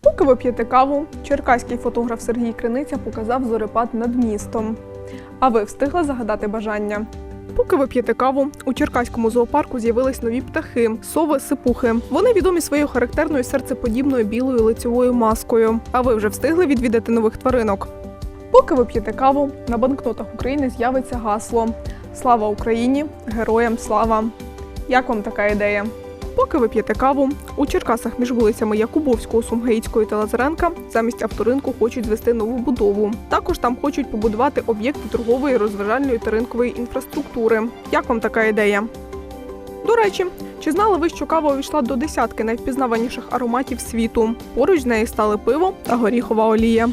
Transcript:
Поки ви п'єте каву, черкаський фотограф Сергій Криниця показав зорепад над містом. А ви встигли загадати бажання? Поки ви п'єте каву, у Черкаському зоопарку з'явились нові птахи сови сипухи. Вони відомі своєю характерною серцеподібною білою лицьовою маскою. А ви вже встигли відвідати нових тваринок? Поки ви п'єте каву, на банкнотах України з'явиться гасло Слава Україні! Героям слава! Як вам така ідея? Поки ви п'єте каву, у Черкасах між вулицями Якубовського, Сумгаїцького та Лазаренка замість авторинку хочуть звести нову будову. Також там хочуть побудувати об'єкти торгової, розважальної та ринкової інфраструктури. Як вам така ідея? До речі, чи знали ви, що кава увійшла до десятки найвпізнаваніших ароматів світу? Поруч з нею стали пиво та горіхова олія.